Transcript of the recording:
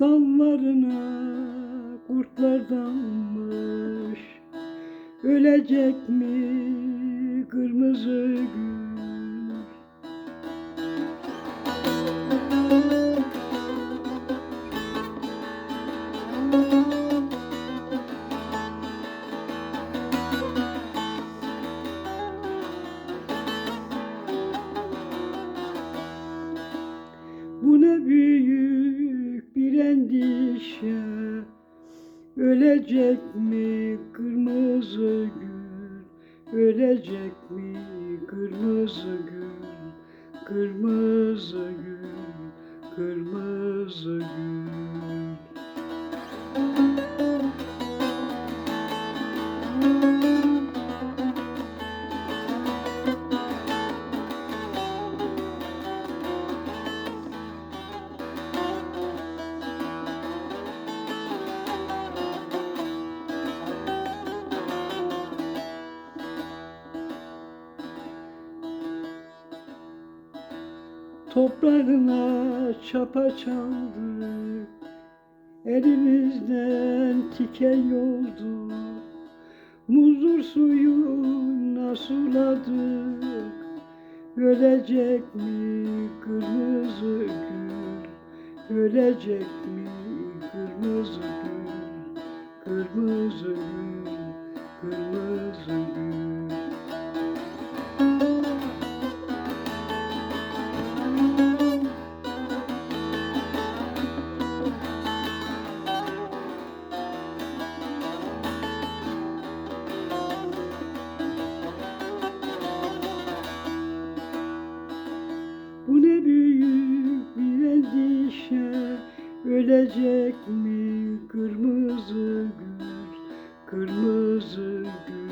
dallarına kurtlar dalmış Ölecekmiş kırmızı gül. Bu ne büyük bir endişe. Ölecek mi kırmızı gül Ölecek mi? Kırmızı gül Kırmızı gül Kırmızı gül Toprağına çapa çaldık Elimizden tiken yoldu. Muzur suyuna suladık Ölecek mi kırmızı gül? Ölecek mi kırmızı gül? Kırmızı gül Kırmızı gül Ölecek mi kırmızı gül? Kırmızı gül